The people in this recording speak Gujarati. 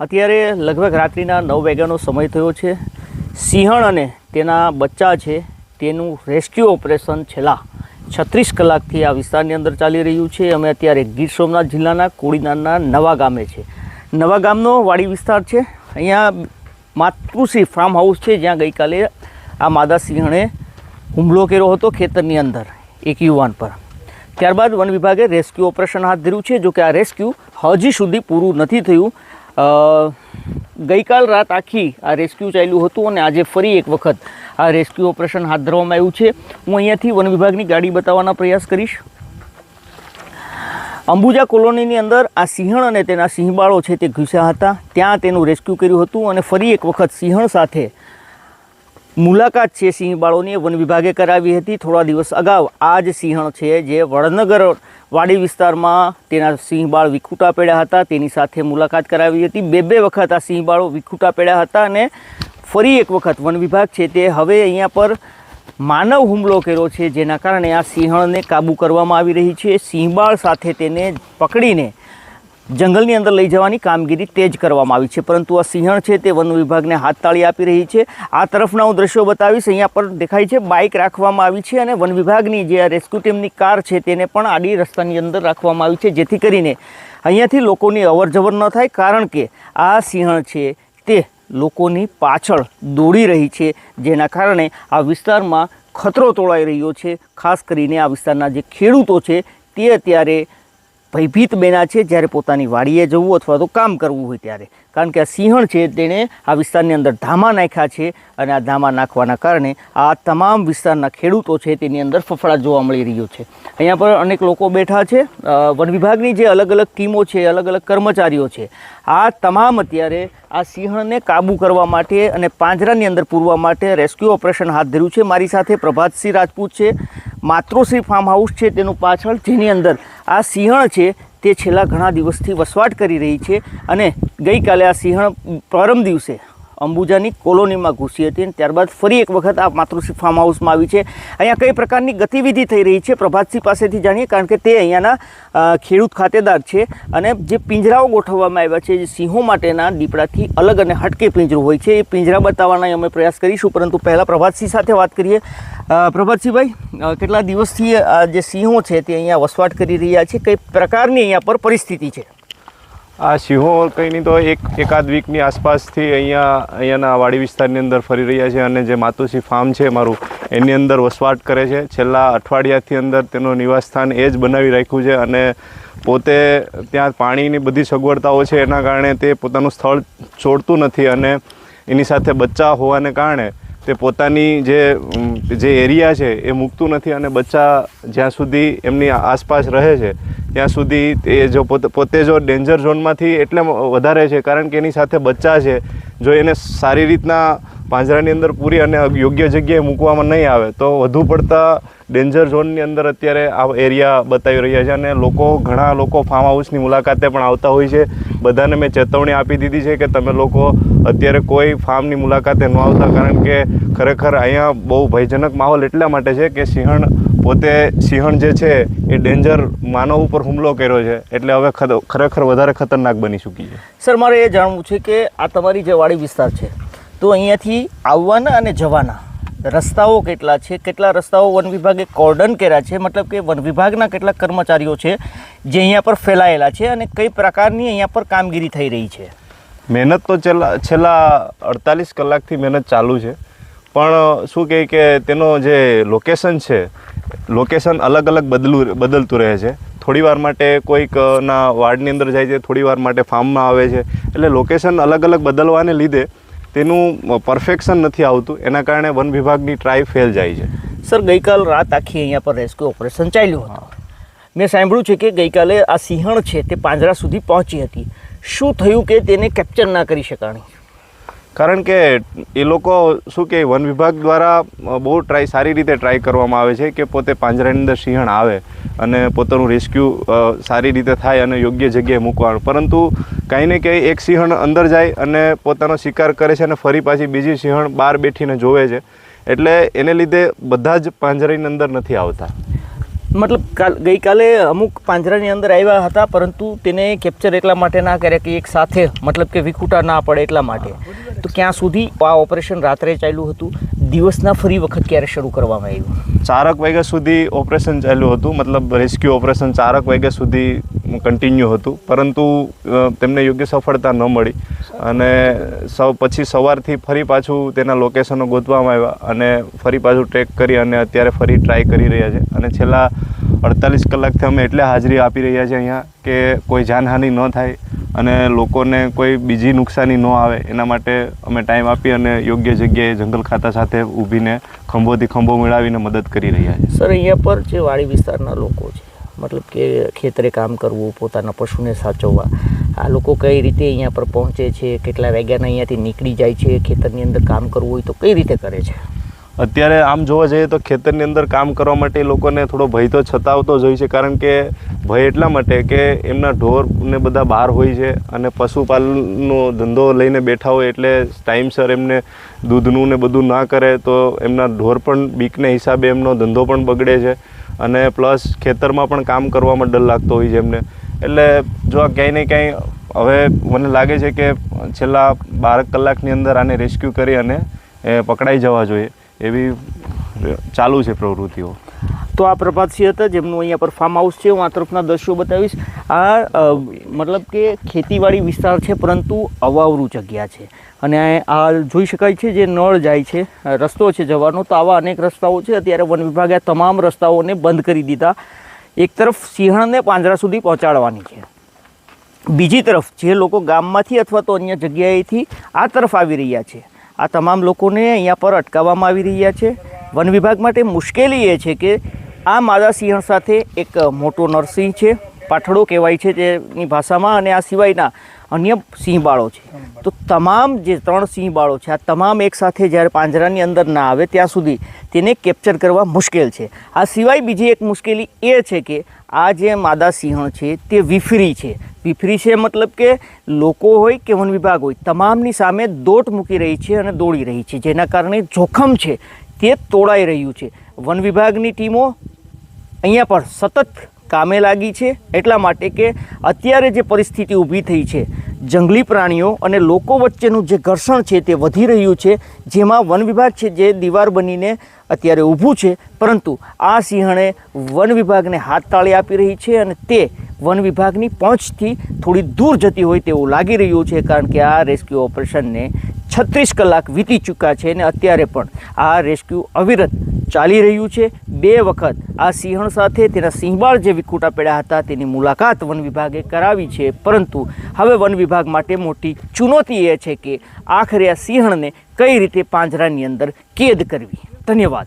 અત્યારે લગભગ રાત્રિના નવ વાગ્યાનો સમય થયો છે. સિંહણ અને તેના બચ્ચા છે તેનું રેસ્ક્યુ ઓપરેશન છેલ્લા છત્રીસ કલાકથી આ વિસ્તારની અંદર ચાલી રહ્યું છે. અમે અત્યારે ગીર સોમનાથ જિલ્લાના કોડીનારના નવા ગામે છે. નવા ગામનો વાડી વિસ્તાર છે. અહીંયા માતૃશ્રી ફાર્મ હાઉસ છે. જ્યાં ગઈકાલે આ માદા સિંહણે હુમલો કર્યો હતો ખેતરની અંદર. એક યુવાન પર. ત્યારબાદ વન વિભાગે રેસ્ક્યુ ઓપરેશન હાથ ધર્યું છે જો કે આ રેસ્ક્યુ હજી સુધી પૂરું નથી થયું. ગઈકાલ રાત આખી આ રેસ્ક્યુ ચાલ્યું હતું અને આજે ફરી એક વખત આ રેસ્ક્યુ ઓપરેશન હાથ ધરવામાં આવ્યું છે. હું અહીંયાથી વન વિભાગની ગાડી બતાવવાના પ્રયાસ કરીશ. અંબુજા કોલોનીની અંદર આ સિંહણ અને તેના સિંહબાળો છે તે ઘૂસ્યા હતા. ત્યાં તેનું રેસ્ક્યુ કર્યું હતું અને ફરી એક વખત સિંહણ સાથે મુલાકાત છે સિંહબાળોની વન વિભાગે કરાવી હતી. થોડા દિવસ અગાઉ આ જ સિંહણ છે જે વડનગર વાડી વિસ્તારમાં તેના સિંહબાળ વિખૂટા પડ્યા હતા. તેની સાથે મુલાકાત કરાવી હતી. બે બે વખત આ સિંહ બાળો વિખૂટા પડ્યા હતા અને ફરી એક વખત વન વિભાગ છે તે હવે અહીંયા પર માનવ હુમલો કર્યો છે, જેના કારણે આ સિંહણને કાબૂ કરવામાં આવી રહી છે. સિંહબાળ સાથે તેને પકડીને જંગલની અંદર લઈ જવાની કામગીરી તેજ કરવામાં આવી છે, પરંતુ આ સિંહણ છે તે વન વિભાગને હાથ તાળી આપી રહી છે. આ તરફના હું દ્રશ્યો બતાવીશ, અહીંયા પર દેખાય છે બાઇક રાખવામાં આવી છે અને વન વિભાગની જે આ રેસ્ક્યુ ટીમની કાર છે તેને પણ આડી રસ્તાની અંદર રાખવામાં આવી છે, જેથી કરીને અહીંયાથી લોકોની અવરજવર ન થાય, કારણ કે આ સિંહણ છે તે લોકોની પાછળ દોડી રહી છે, જેના કારણે આ વિસ્તારમાં ખતરો તોળાઈ રહ્યો છે. ખાસ કરીને આ વિસ્તારના જે ખેડૂતો છે તે અત્યારે ભયભીત બેના છે જ્યારે પોતાની વાડીએ જવું અથવા તો કામ કરવું હોય ત્યારે. કારણ કે આ સિંહણ છે તેણે આ વિસ્તારની અંદર ધામા નાખ્યા છે અને આ ધામા નાખવાના કારણે આ તમામ વિસ્તારના ખેડૂતો છે તેની અંદર ફફડાટ જોવા મળી રહ્યો છે. અહીંયા પર અનેક લોકો બેઠા છે. વન વિભાગની જે અલગ અલગ ટીમો છે અલગ અલગ કર્મચારીઓ છે, આ તમામ અત્યારે આ સિંહણને કાબૂ કરવા માટે અને પાંજરાની અંદર પૂરવા માટે રેસ્ક્યુ ઓપરેશન હાથ ધર્યું છે. મારી સાથે પ્રભાતસિંહ રાજપૂત છે માતૃશ્રી ફાર્મ હાઉસ છે તેનું પાછળ, જેની અંદર આ સિંહણ છે તે છેલ્લા ઘણા દિવસથી વસવાટ કરી રહી છે અને ગઈકાલે આ સિંહણ પરમ દિવસે અંબુજાની કોલોનીમાં ઘૂસી હતી અને ત્યારબાદ ફરી એક વખત આ માતૃશ્રી ફાર્મ હાઉસમાં આવી છે. અહીંયા કઈ પ્રકારની ગતિવિધિ થઈ રહી છે? પ્રભાતસિંહ પાસેથી જાણીએ કારણ કે તે અહીંયાના ખેડૂત ખાતેદાર છે અને જે પિંજરાઓ ગોઠવવામાં આવ્યા છે, જે સિંહો માટેના દીપડાથી અલગ અને હટકે પિંજરું હોય છે. એ પિંજરા બતાવવાના અમે પ્રયાસ કરીશું, પરંતુ પહેલાં પ્રભાતસિંહ સાથે વાત કરીએ. પ્રભાતસિંહભાઈ કેટલા દિવસથી જે સિંહો છે તે અહીંયા વસવાટ કરી રહ્યા છે? કઈ પ્રકારની અહીંયા પર પરિસ્થિતિ છે? આ સિંહો કંઈ નહીં, તો એક એકાદ વીકની આસપાસથી અહીંયા, અહીંયાના વાડી વિસ્તારની અંદર ફરી રહ્યા છે અને જે માતુશ્રી ફાર્મ છે મારું, એની અંદર વસવાટ કરે છે. છેલ્લા અઠવાડિયાથી અંદર તેનું નિવાસસ્થાન એ જ બનાવી રાખ્યું છે અને પોતે ત્યાં પાણીની બધી સગવડતાઓ છે એના કારણે તે પોતાનું સ્થળ છોડતું નથી અને એની સાથે બચ્ચા હોવાને કારણે તે પોતાની જે જે એરિયા છે એ મૂકતું નથી અને બચ્ચા જ્યાં સુધી એમની આસપાસ રહે છે, ત્યાં સુધી તે જો પોતે જો ડેન્જર ઝોનમાંથી એટલે વધારે છે કારણ કે એની સાથે બચ્ચા છે, જો એને સારી રીતના પાંજરાની અંદર પૂરી અને યોગ્ય જગ્યાએ મૂકવામાં નહીં આવે, તો વધુ પડતા ડેન્જર ઝોનની અંદર અત્યારે આ એરિયા બતાવી રહ્યા છે અને લોકો, ઘણા લોકો ફાર્મ હાઉસની મુલાકાતે પણ આવતા હોય છે. બધાને મેં ચેતવણી આપી દીધી છે કે તમે લોકો અત્યારે કોઈ ફાર્મની મુલાકાતે ન આવતા, કારણ કે ખરેખર અહીંયા બહુ ભયજનક માહોલ એટલા માટે છે કે સિંહણ પોતે, સિંહણ જે છે એ ડેન્જર માનવ ઉપર હુમલો કર્યો છે, એટલે હવે ખરેખર વધારે ખતરનાક બની ચૂકી છે. સર મારે એ જાણવું છે કે આ તમારી જે વાડી વિસ્તાર છે તો અહીંયાથી આવવાના અને જવાના. રસ્તાઓ કેટલા છે? કેટલા રસ્તાઓ વન વિભાગે કોર્ડન કર્યા છે? મતલબ કે વન વિભાગના કેટલા કર્મચારીઓ છે જે અહીંયા પર ફેલાયેલા છે અને કઈ પ્રકારની અહીંયા પર કામગીરી થઈ રહી છે? મહેનત તો છેલ્લા અડતાલીસ કલાકથી મહેનત ચાલુ છે. પણ શું કહે કે તેનો જે લોકેશન છે લોકેશન અલગ અલગ બદલું, બદલતું રહે છે. થોડી વાર માટે કોઈક ના વાર્ડની અંદર જાય છે, થોડી વાર માટે ફાર્મમાં આવે છે. એટલે લોકેશન અલગ અલગ બદલવાને લીધે તેનું પરફેક્શન નથી આવતું. એના કારણે વન વિભાગની ટ્રાય ફેલ જાય છે. સર ગઈકાલ રાત આખી અહીંયા પર રેસ્ક્યુ ઓપરેશન ચાલ્યું હતું. મેં સાંભળ્યું છે કે ગઈકાલે આ સિંહણ છે તે પાંજરા સુધી પહોંચી હતી. શું થયું કે તેને કેપ્ચર ના કરી શકાણી? કારણ કે એ લોકો શું કે, વન વિભાગ દ્વારા બહુ ટ્રાય સારી રીતે ટ્રાય કરવામાં આવે છે કે પોતે પાંજરાની અંદર સિંહણ આવે અને પોતાનું રેસ્ક્યુ સારી રીતે થાય અને યોગ્ય જગ્યાએ મૂકવાનું. પરંતુ કાંઈ ને કંઈ એક સિંહણ અંદર જાય અને પોતાનો શિકાર કરે છે અને ફરી પાછી બીજી સિંહણ બહાર બેઠીને જોવે છે. એટલે એને લીધે બધા જ પાંજરાની અંદર નથી આવતા. મતલબ કાલ ગઈકાલે અમુક પાંજરાની અંદર આવ્યા હતા, પરંતુ તેને કેપ્ચર એટલા માટે ના કર્યા કે એક સાથે મતલબ કે વિખૂટા ના પડે એટલા માટે. તો ક્યાં સુધી આ ઓપરેશન રાત્રે ચાલ્યું હતું? દિવસના ફરી વખત ક્યારે શરૂ કરવામાં આવ્યું? ચારક વાગ્યા સુધી ઓપરેશન ચાલ્યું હતું. મતલબ રેસ્ક્યુ ઓપરેશન ચારક વાગ્યા સુધી કન્ટિન્યુ હતું. પરંતુ તેમને યોગ્ય સફળતા ન મળી. અને સૌ પછી સવારથી ફરી પાછું તેના લોકેશનો ગોતવામાં આવ્યા અને ફરી પાછું ટ્રેક કરી અને અત્યારે ફરી ટ્રાય કરી રહ્યા છે. અને છેલ્લા અડતાલીસ કલાકથી અમે એટલે હાજરી આપી રહ્યા છીએ અહીંયા કે કોઈ જાનહાનિ ન થાય અને લોકોને કોઈ બીજી નુકસાની ન આવે. એના માટે અમે ટાઈમ આપી અને યોગ્ય જગ્યાએ જંગલ ખાતા સાથે ઊભીને ખંભોથી ખંભો મેળવીને મદદ કરી રહ્યા છે સર અહીંયા પર જે વાડી વિસ્તારના લોકો છે, મતલબ કે ખેતરે કામ કરવું, પોતાના પશુને સાચવવા આ લોકો કઈ રીતે અહીંયા પર પહોંચે છે, કેટલા વાગ્યાના અહીંયાથી નીકળી જાય છે, ખેતરની અંદર કામ કરવું હોય તો કઈ રીતે કરે છે? અત્યારે આમ જોવા જઈએ તો ખેતરની અંદર કામ કરવા માટે લોકોને થોડો ભય તો છતાવતો જ હોય છે, કારણ કે ભય એટલા માટે કે એમના ઢોર ને બધા બહાર હોય છે અને પશુપાલનનો ધંધો લઈને બેઠા હોય એટલે ટાઈમસર એમને દૂધનું ને બધું ના કરે તો એમના ઢોર પણ બીકને હિસાબે એમનો ધંધો પણ બગડે છે અને પ્લસ ખેતરમાં પણ કામ કરવામાં ડર લાગતો હોય છે એમને. એટલે જો આ ક્યાંય ને ક્યાંય હવે મને લાગે છે કે છેલ્લા બાર કલાકની અંદર આને રેસ્ક્યુ કરી અને એ પકડાઈ જવા જોઈએ, એવી ચાલુ છે પ્રવૃત્તિઓ. તો આ પ્રભાતસિંહ હતા, જેમનું અહીંયા પર ફાર્મ હાઉસ છે, હું આ તરફના દ્રશ્યો બતાવીશ. આ મતલબ કે ખેતીવાડી વિસ્તાર છે, પરંતુ અવાવરું જગ્યા છે. અને આ જોઈ શકાય છે જે નળ જાય છે, રસ્તો છે જવાનો, તો આવા અનેક રસ્તાઓ છે. અત્યારે વન વિભાગે તમામ રસ્તાઓને બંધ કરી દીધા. એક તરફ સિંહણને પાંજરા સુધી પહોંચાડવાની છે. બીજી તરફ જે લોકો ગામમાંથી અથવા તો અન્ય જગ્યાએથી આ તરફ આવી રહ્યા છે, આ તમામ લોકોને અહીંયા પર અટકાવવામાં આવી રહ્યા છે. વન વિભાગ માટે મુશ્કેલી એ છે કે આ માદા સિંહણ સાથે એક મોટો નરસિંહ છે, પાઠડો કહેવાય છે તેની ભાષામાં અને આ સિવાયના અન્ય સિંહબાળો છે. તો તમામ જે ત્રણ સિંહબાળો છે આ તમામ એક સાથે જ્યારે પાંજરાની અંદર ના આવે ત્યાં સુધી તેને કેપ્ચર કરવા મુશ્કેલ છે. આ સિવાય બીજી એક મુશ્કેલી એ છે કે આ જે માદા સિંહણ છે તે વિફરી છે. વિફરી છે મતલબ કે લોકો હોય કે વન વિભાગ હોય તમામની સામે દોટ મૂકી રહી છે અને દોડી રહી છે જેના કારણે જોખમ છે તે તોડાઈ રહ્યું છે. વન વિભાગની ટીમો અહીંયા પણ સતત કામે લાગી છે. એટલા માટે કે અત્યારે જે પરિસ્થિતિ ઊભી થઈ છે, જંગલી પ્રાણીઓ અને લોકો વચ્ચેનું જે ઘર્ષણ છે તે વધી રહ્યું છે, જેમાં વન વિભાગ છે જે દીવાર બનીને અત્યારે ઊભું છે. પરંતુ આ સિંહણે વન વિભાગને હાથ તાળી આપી રહી છે અને તે વન વિભાગની પહોંચથી થોડી દૂર જતી હોય તેવું લાગી રહ્યું છે, કારણ કે આ રેસ્ક્યુ ઓપરેશનને છત્રીસ કલાક વીતી ચૂક્યા છે અને અત્યારે પણ આ રેસ્ક્યુ અવિરત ચાલી રહ્યું છે. બે વખત આ સિંહણ સાથે તેના સિંહબાળ જે વિખૂટા પડ્યા હતા તેની મુલાકાત વન વિભાગે કરાવી છે. પરંતુ હવે વન વિભાગ માટે મોટી ચુનૌતી એ છે કે આખરે આ સિંહણને કઈ રીતે પાંજરાની અંદર કેદ કરવી? ધન્યવાદ.